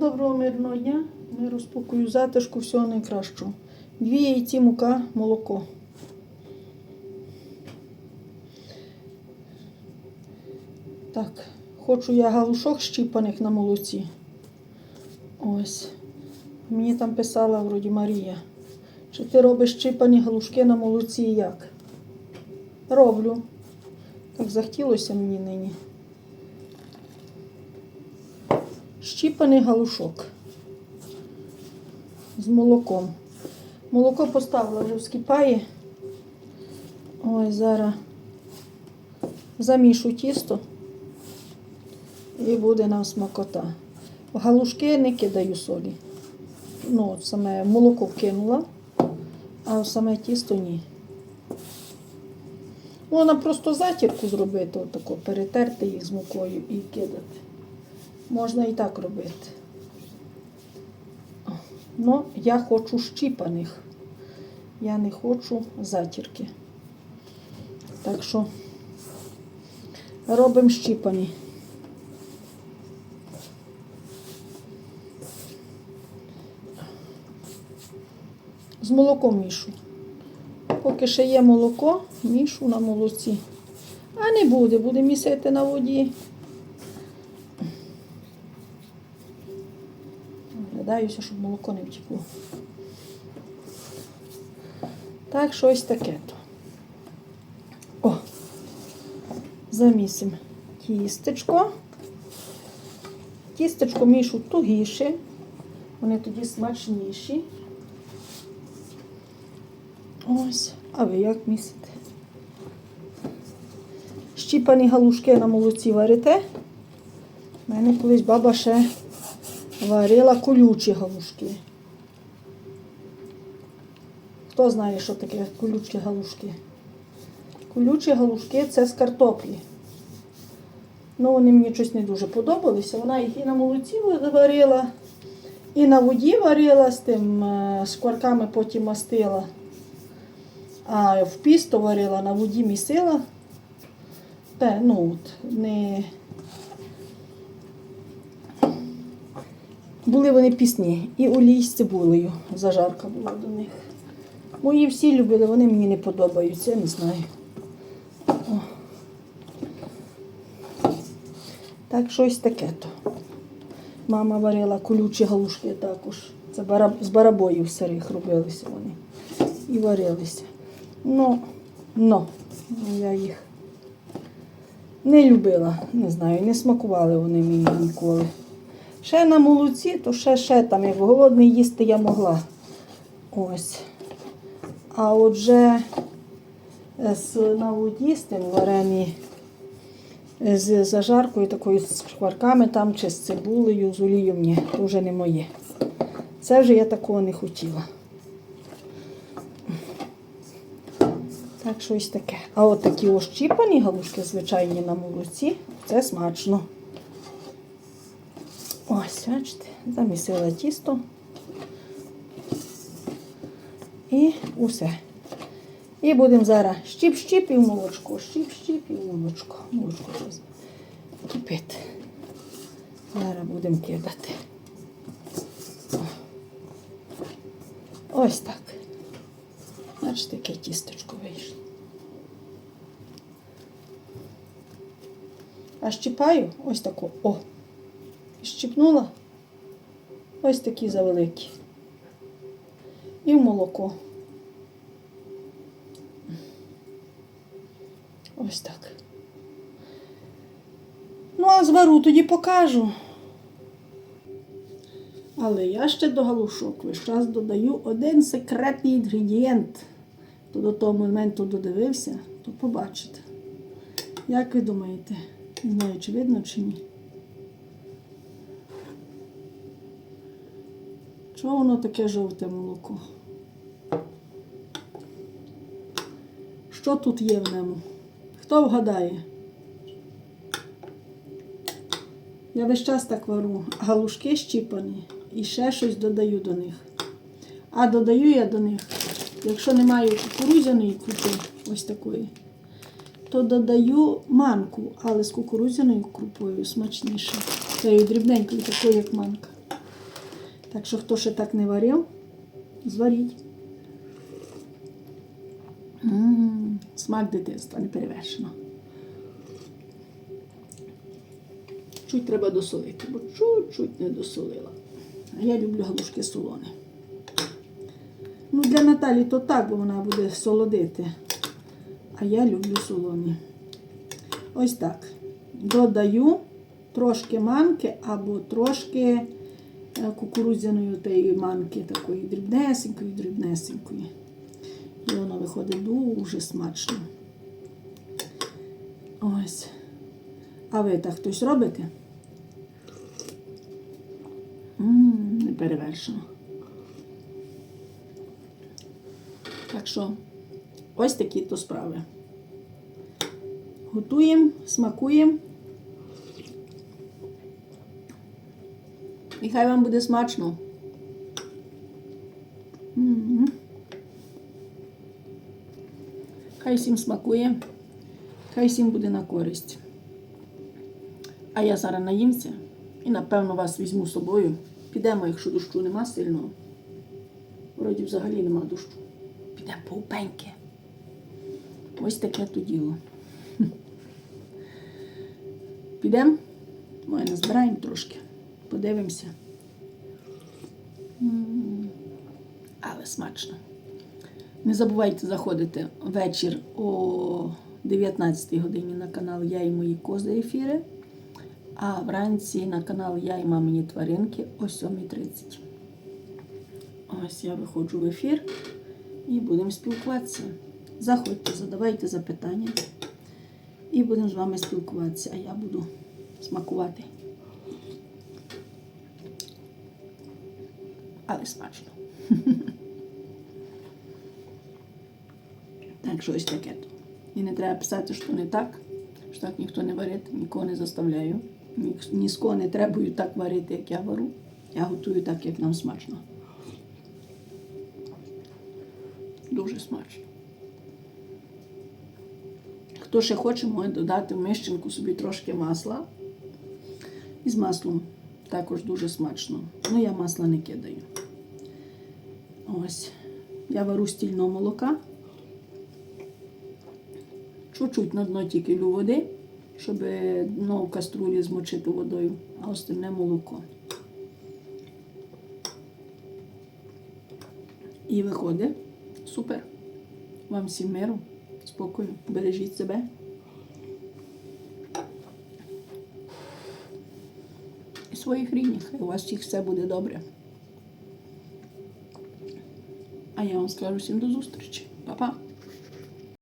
Доброго мирного дня, миру, спокою, затишку, всього найкращого. Дві яйці, мука, молоко. Так, хочу я галушок щіпаних на молоці. Ось. Мені там писала вроді Марія. Чи ти робиш щіпані галушки на молоці як? Роблю. Так захотілося мені нині. Щіпаний галушок з молоком. Молоко поставила вже вскипає. Ой, зараз замішу тісто і буде нам смакота. В галушки не кидаю солі. Ну, от саме молоко вкинула, а в саме тісто ні. Можна просто затірку зробити, отако, перетерти їх з мукою і кидати. Можна і так робити. Ну, я хочу щіпаних. Я не хочу затірки. Так що робимо щіпані. З молоком мішу. Поки ще є молоко, мішу на молоці. А не буде, буде місити на воді. Оглядаюся, щоб молоко не втекло. Так, щось таке то. О, замісимо тістечко. Тістечко мішу тугіше, вони тоді смачніші. Ось, а ви як місите? Щіпані галушки на молоці варите. У мене колись баба ще варила колючі галушки. Хто знає, що таке колючі галушки? Колючі галушки це з картоплі. Ну, вони мені щось не дуже подобалися. Вона їх і на молоці варила, і на воді варила з тим е, шкварками потім мастила. А в пісто варила, на воді місила. Те, ну, от, не... Були вони пісні. І олій з цибулею. Зажарка була до них. Мої всі любили, вони мені не подобаються, я не знаю. О. Так, щось таке то. Мама варила колючі галушки також. Це бара- з барабоїв сирих робилися вони. І варилися. Ну, ну, я їх не любила, не знаю, не смакували вони мені ніколи. Ще на молоці, то ще, ще там, як голодний їсти я могла. Ось. А отже з, на воді з тим варені з зажаркою, такою з шкварками там, чи з цибулею, з олією, ні, то вже не моє. Це вже я такого не хотіла. Так, щось таке. А от такі ощіпані галушки, звичайні на молоці, це смачно. Ось, замісила тісто. І усе. І будемо зараз щіп-щіп і в молочко, щіп-щіп і в молочко. Молочко зараз кипить. Зараз будемо кидати. Ось так. Бачите, яке тістечко вийшло. А щіпаю ось таку. О! Щіпнула. Ось такі завеликі. І в молоко. Ось так. Ну, а звару тоді покажу. Але я ще до галушок весь час додаю один секретний інгредієнт. Хто до того моменту додивився, то побачите. Як ви думаєте? Не знаю, чи видно, чи ні. Чого воно таке жовте молоко? Що тут є в ньому? Хто вгадає? Я весь час так вару. Галушки щіпані і ще щось додаю до них. А додаю я до них, якщо немає кукурудзяної крупи, ось такої, то додаю манку, але з кукурудзяною крупою смачніше. Тою дрібненькою, такою, як манка. Так що, хто ще так не варив, зваріть. М, Смак дитинства не перевершено. Чуть треба досолити, бо чуть-чуть не досолила. А я люблю галушки солоні. Ну, для Наталі то так, бо вона буде солодити. А я люблю солоні. Ось так. Додаю трошки манки або трошки кукурудзяної тієї манки, такої дрібнесенької, дрібнесенької. І воно виходить дуже смачно. Ось. А ви так хтось робите? Не перевершено. Так що ось такі то справи. Готуємо, смакуємо. І хай вам буде смачно. Хай всім смакує, хай всім буде на користь. А я зараз наїмся і, напевно, вас візьму з собою. Підемо, якщо дощу нема сильного. Вроді взагалі нема дощу. Підемо поупеньки. Ось таке то діло. Підемо? Ми назбираємо трошки. Подивимося. Але смачно. Не забувайте заходити вечір о 19 годині на канал Я і мої кози ефіри. А вранці на канал Я і мамині тваринки о 7.30. Ось я виходжу в ефір і будемо спілкуватися. Заходьте, задавайте запитання. І будемо з вами спілкуватися, а я буду смакувати. Але смачно. Так що ось таке. І не треба писати, що не так, що так ніхто не варить, нікого не заставляю. Ні, з кого не требую так варити, як я вару. Я готую так, як нам смачно. Дуже смачно. Хто ще хоче, може додати в мищенку собі трошки масла. І з маслом також дуже смачно. Ну, я масла не кидаю. Ось. Я вару стільного молока. Чуть-чуть на дно тільки лю води, щоб дно в каструлі змочити водою, а остальне молоко. І виходить. Супер. Вам всім миру, спокою, бережіть себе. І своїх рідних. Хай у вас всіх все буде добре. А я вам скажу всім до зустрічі. Па-па.